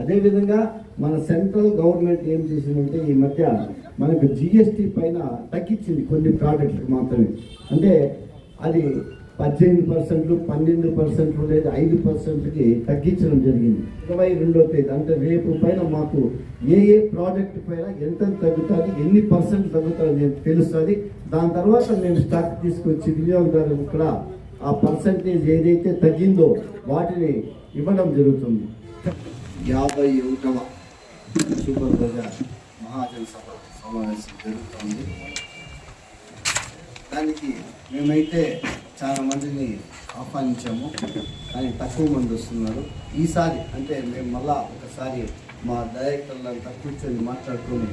అదేవిధంగా మన central government ఏం చేసిందంటే ఈ మధ్య మనకు జిఎస్టీ పైన తగ్గించింది కొన్ని ప్రోడక్ట్లకు మాత్రమే. అంటే అది పద్దెనిమిది పర్సెంట్లు పన్నెండు పర్సెంట్లు లేదా ఐదు పర్సెంట్కి తగ్గించడం జరిగింది. ఇరవై రెండో తేదీ అంటే రేపు పైన మాకు ఏ ఏ ప్రోడక్ట్ పైన ఎంత తగ్గుతుంది ఎన్ని పర్సెంట్ తగ్గుతుంది తెలుస్తుంది. దాని తర్వాత మేము స్టాక్ తీసుకొచ్చి వినియోగదారులకు ఇక్కడ ఆ పర్సంటేజ్ ఏదైతే తగ్గిందో వాటిని ఇవ్వడం జరుగుతుంది. యాభై ఒకటవ సూపర్ బజార్ మహాజన సభ సమావేశం జరుగుతుంది. దానికి మేమైతే చాలా మందిని ఆహ్వానించాము కానీ తక్కువ మంది వస్తున్నారు. ఈసారి అంటే మేము మళ్ళా ఒకసారి మా డైరెక్టర్లంతా కూర్చొని మాట్లాడుకొని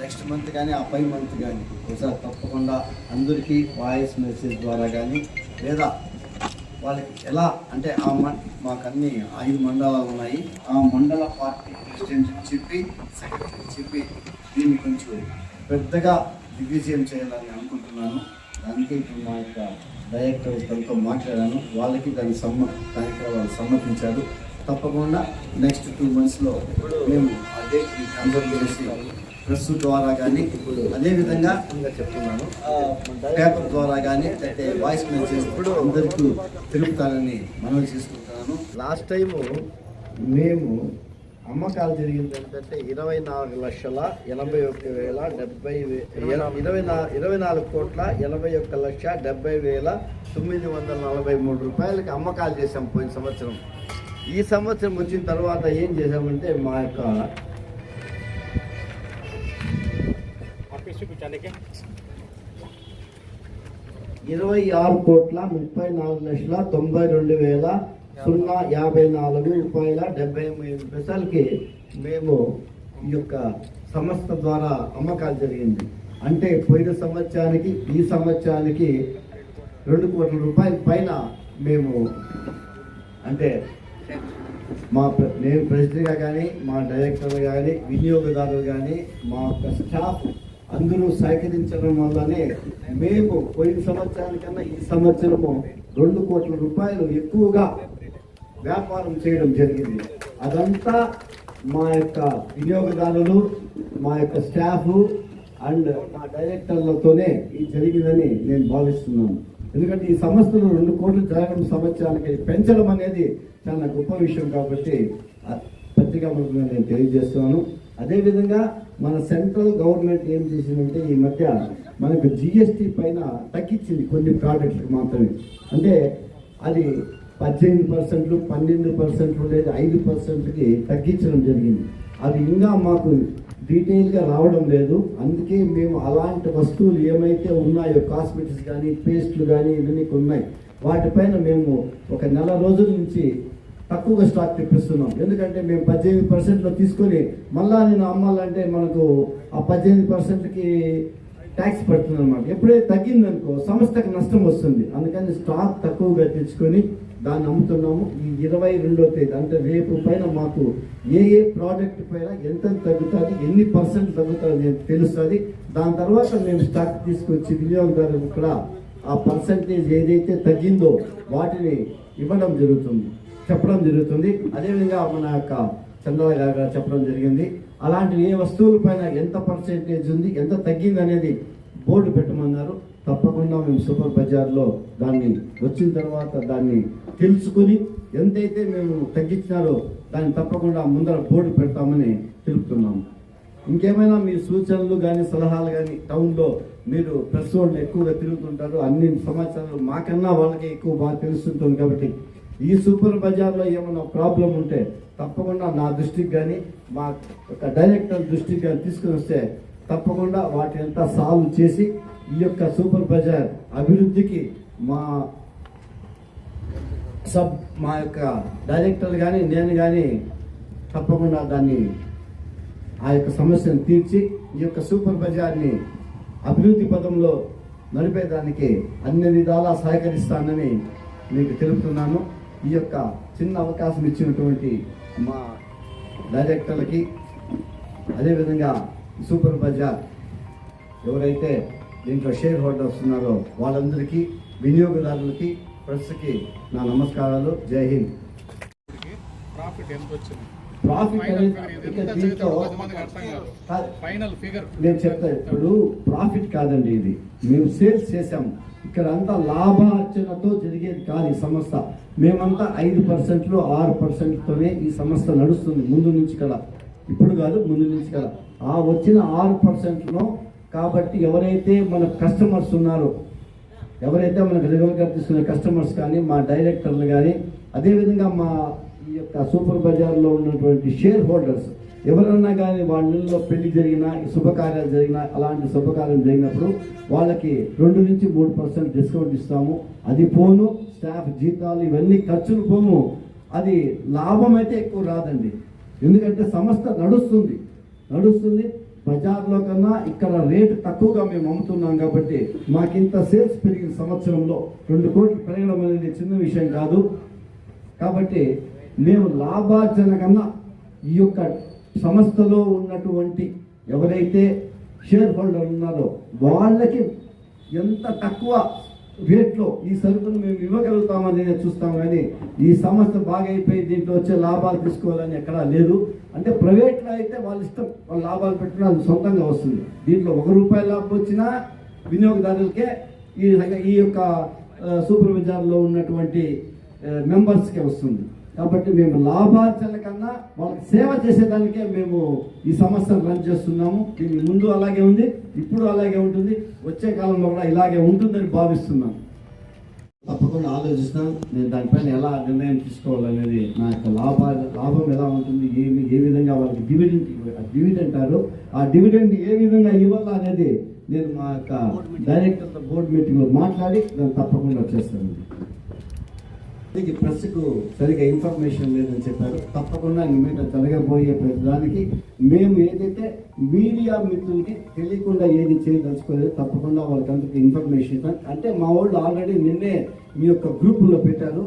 నెక్స్ట్ మంత్ కానీ ఆ పై మంత్ కానీ ఒకసారి తప్పకుండా అందరికీ వాయిస్ మెసేజ్ ద్వారా కానీ లేదా వాళ్ళకి ఎలా అంటే ఆ మం మాకు అన్ని ఐదు మండలాలు ఉన్నాయి. ఆ మండల పార్టీ ప్రెసిడెంట్ చెప్పి సెక్రటరీ చెప్పి దీన్ని కొంచెం పెద్దగా దిగ్విజయం చేయాలని అనుకుంటున్నాను. దానికి ఇప్పుడు మా యొక్క డైరెక్టర్ తనతో మాట్లాడాను. వాళ్ళకి దాని సమ్మ దానికి వాళ్ళు సమ్మతించారు. తప్పకుండా నెక్స్ట్ టూ మంత్స్లో మేము అదే కన్ఫర్మ్ చేసి ప్రెస్ ద్వారా కానీ ఇప్పుడు అదే విధంగా ఇంకా చెప్తున్నాను. పేపర్ ద్వారా కానీ లేకపోతే వాయిస్ మెసేజ్ ఇప్పుడు అందరికీ తెలుపుతానని మనవి చేసుకుంటున్నాను. లాస్ట్ టైము మేము అమ్మకాలు జరిగింది ఏంటంటే ఇరవై నాలుగు లక్షల ఎనభై ఒక్క వేల డెబ్బై ఇరవై నా ఇరవై నాలుగు కోట్ల ఎనభై ఒక్క లక్ష డెబ్బై వేల తొమ్మిది వందల నలభై మూడు రూపాయలకి అమ్మకాలు చేసాం పోయిన సంవత్సరం. ఈ సంవత్సరం వచ్చిన తర్వాత ఏం చేసామంటే మా యొక్క ఇరవై ఆరు కోట్ల ముప్పై నాలుగు లక్షల తొంభై రెండు వేల సున్నా యాభై నాలుగు రూపాయల డెబ్బై ఎనిమిది పైసలకి మేము ఈ యొక్క సంస్థ ద్వారా అమ్మకాలు జరిగింది. అంటే పోయిన సంవత్సరానికి ఈ సంవత్సరానికి రెండు కోట్ల రూపాయల పైన మేము అంటే మా ప్ర- నేను ప్రెసిడెంట్గా కానీ మా డైరెక్టర్ కానీ వినియోగదారులు కానీ మా యొక్క స్టాఫ్ అందరూ సహకరించడం వల్లనే మేము పోయిన సంవత్సరానికన్నా ఈ సంవత్సరము రెండు కోట్ల రూపాయలు ఎక్కువగా వ్యాపారం చేయడం జరిగింది. అదంతా మా యొక్క వినియోగదారులు మా యొక్క స్టాఫ్ అండ్ మా డైరెక్టర్లతోనే ఇది జరిగిందని నేను భావిస్తున్నాను. ఎందుకంటే ఈ సంస్థలు రెండు కోట్లు జరగడం సంవత్సరానికి పెంచడం అనేది చాలా గొప్ప విషయం కాబట్టి పత్రికా నేను తెలియజేస్తున్నాను. అదేవిధంగా మన సెంట్రల్ గవర్నమెంట్ ఏం చేసిందంటే ఈ మధ్య మనకు జిఎస్టీ పైన తగ్గించింది కొన్ని ప్రోడక్ట్లకు మాత్రమే. అంటే అది పద్దెనిమిది పర్సెంట్లు పన్నెండు పర్సెంట్లు లేదా ఐదు పర్సెంట్కి తగ్గించడం జరిగింది. అది ఇంకా మాకు డీటెయిల్గా రావడం లేదు. అందుకే మేము అలాంటి వస్తువులు ఏమైతే ఉన్నాయో కాస్మెటిక్స్ కానీ పేస్ట్లు కానీ ఇవన్నీ ఉన్నాయి వాటిపైన మేము ఒక నెల రోజుల నుంచి తక్కువగా స్టాక్ తెప్పిస్తున్నాం. ఎందుకంటే మేము పద్దెనిమిది పర్సెంట్లో తీసుకొని మళ్ళా నేను అమ్మాలంటే మనకు ఆ పద్దెనిమిది పర్సెంట్కి ట్యాక్స్ పడుతుంది అనమాట ఎప్పుడైతే తగ్గిందనుకో సంస్థకు నష్టం వస్తుంది. అందుకని స్టాక్ తక్కువగా తెచ్చుకొని దాన్ని అమ్ముతున్నాము. ఈ ఇరవై రెండో తేదీ అంటే రేపు పైన మాకు ఏ ఏ ప్రోడక్ట్ పైన ఎంత తగ్గుతుంది ఎన్ని పర్సెంట్ తగ్గుతుంది తెలుస్తుంది. దాని తర్వాత మేము స్టాక్ తీసుకొచ్చి వినియోగదారులకు కూడా ఆ పర్సంటేజ్ ఏదైతే తగ్గిందో వాటిని ఇవ్వడం జరుగుతుంది. చెప్పడం జరుగుతుంది. అదేవిధంగా మన యొక్క చంద్రబాబు గారు చెప్పడం జరిగింది. అలాంటి ఏ వస్తువుల పైన ఎంత పర్సెంటేజ్ ఉంది ఎంత తగ్గింది అనేది బోర్డు పెట్టమన్నారు. తప్పకుండా మేము సూపర్ బజార్లో దాన్ని వచ్చిన తర్వాత దాన్ని తెలుసుకుని ఎంతైతే మేము తగ్గించినారో దాన్ని తప్పకుండా ముందర బోర్డు పెడతామని తెలుపుతున్నాము. ఇంకేమైనా మీ సూచనలు కానీ సలహాలు కానీ టౌన్లో మీరు ప్రెస్ వాళ్ళు ఎక్కువగా తిరుగుతుంటారు అన్ని సమాచారాలు మాకన్నా వాళ్ళకి ఎక్కువ బాగా తెలుస్తుంటుంది కాబట్టి ఈ సూపర్ బజార్లో ఏమైనా ప్రాబ్లం ఉంటే తప్పకుండా నా దృష్టికి కానీ మా యొక్క డైరెక్టర్ దృష్టికి కానీ తీసుకుని వస్తే తప్పకుండా వాటి అంతా సాల్వ్ చేసి ఈ యొక్క సూపర్ బజార్ అభివృద్ధికి మా సబ్ మా యొక్క డైరెక్టర్ కానీ నేను కానీ తప్పకుండా దాన్ని ఆ యొక్క సమస్యను తీర్చి ఈ యొక్క సూపర్ బజార్ని అభివృద్ధి పదంలో నడిపేదానికి అన్ని విధాలా సహకరిస్తానని మీకు తెలుపుతున్నాను. ఈ యొక్క చిన్న అవకాశం ఇచ్చినటువంటి మా డైరెక్టర్లకి అదేవిధంగా సూపర్ బజార్ ఎవరైతే దీంట్లో షేర్ హోల్డర్స్ ఉన్నారో వాళ్ళందరికీ వినియోగదారులకి ప్రెస్కి నా నమస్కారాలు. జై హింద్. ప్రాఫిట్ ఎంత వచ్చింది? నేను చెప్తా ఇప్పుడు ప్రాఫిట్ కాదండి ఇది. మేము సేల్స్ చేసాము ఇక్కడ అంతా లాభార్జనతో జరిగేది కాదు ఈ సంస్థ. మేమంతా ఐదు పర్సెంట్లో ఆరు పర్సెంట్తోనే ఈ సంస్థ నడుస్తుంది. ముందు నుంచి కదా. ఇప్పుడు కాదు ముందు నుంచి కదా. ఆ వచ్చిన ఆరు పర్సెంట్లో కాబట్టి ఎవరైతే మన కస్టమర్స్ ఉన్నారో ఎవరైతే మనకు రెగ్యులర్గా తీసుకునే కస్టమర్స్ కానీ మా డైరెక్టర్లు కానీ అదేవిధంగా మా ఈ యొక్క సూపర్ బజార్లో ఉన్నటువంటి షేర్ హోల్డర్స్ ఎవరన్నా కానీ వాళ్ళల్లో పెళ్ళి జరిగినా శుభకార్యాలు జరిగినా అలాంటి శుభకార్యం జరిగినప్పుడు వాళ్ళకి రెండు నుంచి మూడు పర్సెంట్ డిస్కౌంట్ ఇస్తాము. అది పోను స్టాఫ్ జీతాలు ఇవన్నీ ఖర్చులు పోము. అది లాభం అయితే ఎక్కువ రాదండి. ఎందుకంటే సంస్థ నడుస్తుంది. నడుస్తుంది. బజార్లో కన్నా ఇక్కడ రేటు తక్కువగా మేము అమ్ముతున్నాం కాబట్టి మాకింత సేల్స్ పెరిగిన సంవత్సరంలో రెండు కోట్లు పెరగడం అనేది చిన్న విషయం కాదు. కాబట్టి మేము లాభార్జన కన్నా ఈ యొక్క సంస్థలో ఉన్నటువంటి ఎవరైతే షేర్ హోల్డర్ ఉన్నారో వాళ్ళకి ఎంత తక్కువ రేట్లో ఈ సరుకును మేము ఇవ్వగలుగుతామని చూస్తాం. కానీ ఈ సంస్థ బాగైపోయి దీంట్లో వచ్చే లాభాలు తీసుకోవాలని ఎక్కడా లేదు. అంటే ప్రైవేట్లో అయితే వాళ్ళ ఇష్టం వాళ్ళు లాభాలు పెట్టినా అది సొంతంగా వస్తుంది. దీంట్లో ఒక రూపాయి లాభం వచ్చినా వినియోగదారులకే ఈ ఈ యొక్క సూపర్ బజార్లో ఉన్నటువంటి మెంబర్స్కే వస్తుంది. కాబట్టి మేము లాభార్జన కన్నా వాళ్ళకి సేవ చేసేదానికే మేము ఈ సంస్థను రన్ చేస్తున్నాము. దీని ముందు అలాగే ఉంది ఇప్పుడు అలాగే ఉంటుంది. వచ్చే కాలంలో కూడా ఇలాగే ఉంటుందని భావిస్తున్నాను తప్పకుండా ఆలోచిస్తాం. నేను దానిపైన ఎలా నిర్ణయం తీసుకోవాలనేది నా యొక్క లాభ లాభం ఎలా ఉంటుంది ఏమి ఏ విధంగా వాళ్ళకి డివిడెంట్ డివిడెంట్ అంటారు. ఆ డివిడెంట్ ఏ విధంగా ఇవ్వాలా అనేది నేను మా యొక్క డైరెక్టర్తో బోర్డు మీటింగ్లో మాట్లాడి దాన్ని తప్పకుండా చేస్తాను. దీనికి ప్రెస్కు సరిగా ఇన్ఫర్మేషన్ లేదని చెప్పారు. తప్పకుండా మీద జరగబోయే ప్రతిదానికి మేము ఏదైతే మీడియా మిత్రులకి తెలియకుండా ఏది చేయదలుచుకోలేదు తప్పకుండా వాళ్ళకి అందరికి ఇన్ఫర్మేషన్ ఇస్తాం. అంటే మా వాళ్ళు ఆల్రెడీ నిన్నే మీ యొక్క గ్రూపులో పెట్టారు.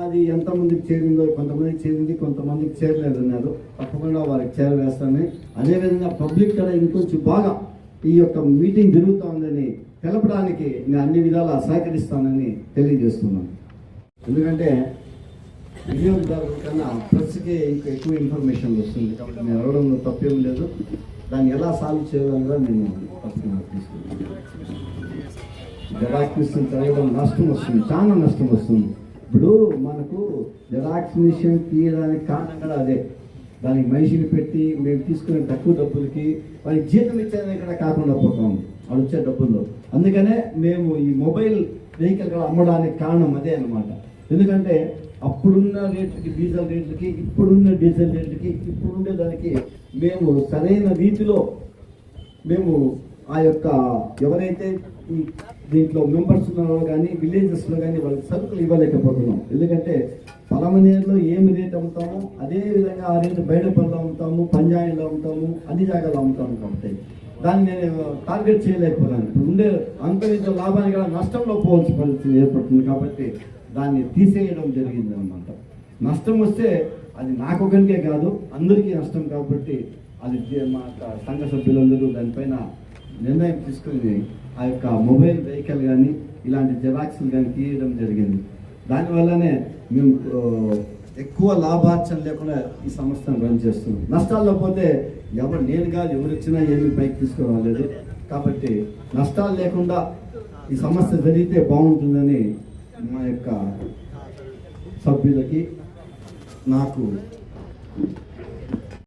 అది ఎంతమందికి చేరిందో కొంతమందికి చేరింది కొంతమందికి చేరలేదన్నారు. తప్పకుండా వారికి చేరవేస్తామని. అదేవిధంగా పబ్లిక్ కూడా ఇంకొంచెం బాగా ఈ యొక్క మీటింగ్ జరుగుతోందని తెలపడానికి నేను అన్ని విధాలా సహకరిస్తానని తెలియజేస్తున్నాను. ఎందుకంటే వినియోగదారుల కన్నా ప్రెస్కి ఇంకా ఎక్కువ ఇన్ఫర్మేషన్ వస్తుంది కాబట్టి నేను అడగడంలో తప్పేం లేదు. దాన్ని ఎలా సాల్వ్ చేయాలని కూడా నేను తప్పకుండా తీసుకుంటాను జెరాక్స్ మిషన్ నష్టం వస్తుంది చాలా నష్టం వస్తుంది. ఇప్పుడు మనకు జెరాక్స్ తీయడానికి కారణం కూడా అదే. దానికి మనిషిని పెట్టి మేము తీసుకునే తక్కువ డబ్బులకి వారికి జీతం ఇచ్చేది కూడా కాకుండా పోతాం. వాళ్ళు వచ్చే డబ్బుల్లో. అందుకనే మేము ఈ మొబైల్ వెహికల్ అమ్మడానికి కారణం అదే అనమాట ఎందుకంటే అప్పుడున్న రేట్లకి డీజిల్ రేట్లకి ఇప్పుడున్న డీజిల్ రేట్లకి ఇప్పుడుండే దానికి మేము సరైన రీతిలో మేము ఆ యొక్క ఎవరైతే ఈ దీంట్లో మెంబర్స్ ఉన్నారో కానీ విలేజెస్లో కానీ వాళ్ళకి సరుకులు ఇవ్వలేకపోతున్నాం. ఎందుకంటే పలమనేరులో ఏమి రేట్ అమ్ముతామో అదే విధంగా ఆ రేటు బయటపల్లిలో అమ్ముతాము పంజాయిలో అమ్ముతాము అన్ని జాగాలో అమ్ముతాము కాబట్టి. దాన్ని నేను టార్గెట్ చేయలేకపోయాను ఇప్పుడు ఉండే అంతరింత లాభానికి కూడా నష్టంలో పోవాల్సిన పరిస్థితి ఏర్పడుతుంది కాబట్టి దాన్ని తీసేయడం జరిగింది అనమాట నష్టం వస్తే అది నాకొకరికే కాదు అందరికీ నష్టం కాబట్టి అది మా యొక్క సంఘ సభ్యులందరూ దానిపైన నిర్ణయం తీసుకుని ఆ యొక్క మొబైల్ వెహికల్ కానీ ఇలాంటి జెరాక్స్లు కానీ తీయడం జరిగింది. దానివల్లనే మేము ఎక్కువ లాభార్చన లేకుండా ఈ సంస్థను రన్ చేస్తున్నాం నష్టాల్లో పోతే ఎవరు నేను కాదు ఎవరు వచ్చినా ఏమి పైకి తీసుకురాలేదు. కాబట్టి నష్టాలు లేకుండా ఈ సమస్య జరిగితే బాగుంటుందని మా యొక్క సభ్యులకి నాకు